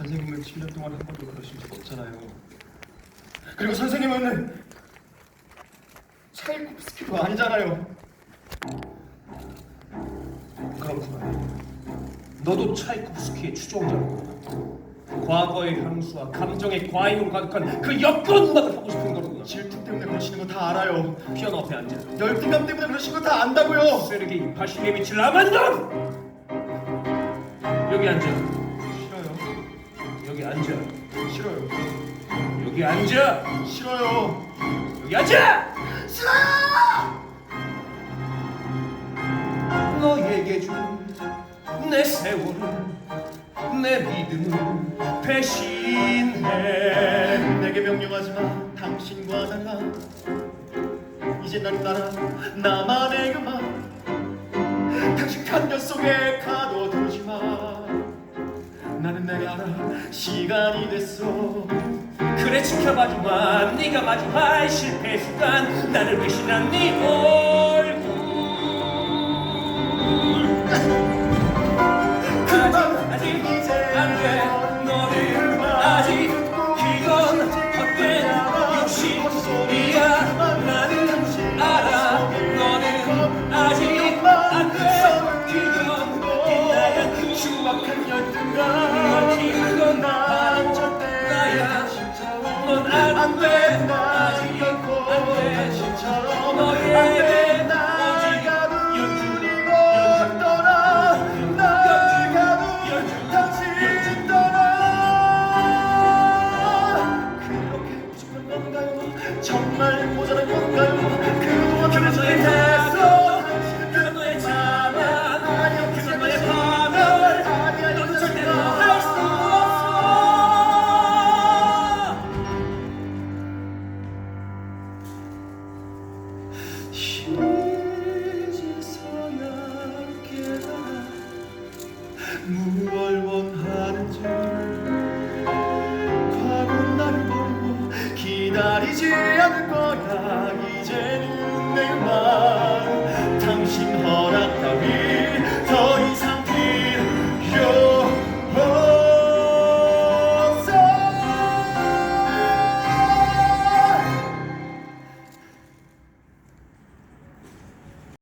선생님은 7년 동안 한 번도 그러신 적 없잖아요. 그리고 선생님은 차이콥스키도 아니잖아요. 그렇구나. 너도 차이콥스키의 추종자로구나. 과거의 향수와 감정의 과잉으로 가득한 그 역겨운 음악을 하고 싶은 거로구나. 질투 때문에 그러시는 거 다 알아요. 피아노 앞에 앉아. 열등감 때문에 그러신 거 다 안다고요. 세르게이 파시네비치 라만덤! 여기 앉아. 여기 앉아. 싫어요. 여기 앉아. 싫어요. 여기 앉아. 싫어요. 너에게 준 내 세월은 내 믿음을 배신해. 내게 명령하지 마. 당신과 달라. 이제 난 따라 나만의 그만. 당신 간녀 속에 마. 나는 내가 시간이 됐어. 그래 지켜봐주마 네가 마주할 실패 순간 나를 배신한 네 얼굴. 그만 아직 이제 안돼. 너를 아직 이건 헛된 욕심이야. 나는 알아. 너는 아직 안돼. 이건 빛나는 그 추악한 열등감. 안돼. 나 결코 당신처럼 안돼. 나가 누리고 떠나. 나가 누 당신 떠나. 그렇게 우습게 넘가요? 정말 무얼 원하는지. 가는 날 보고 기다리지 않을 거야.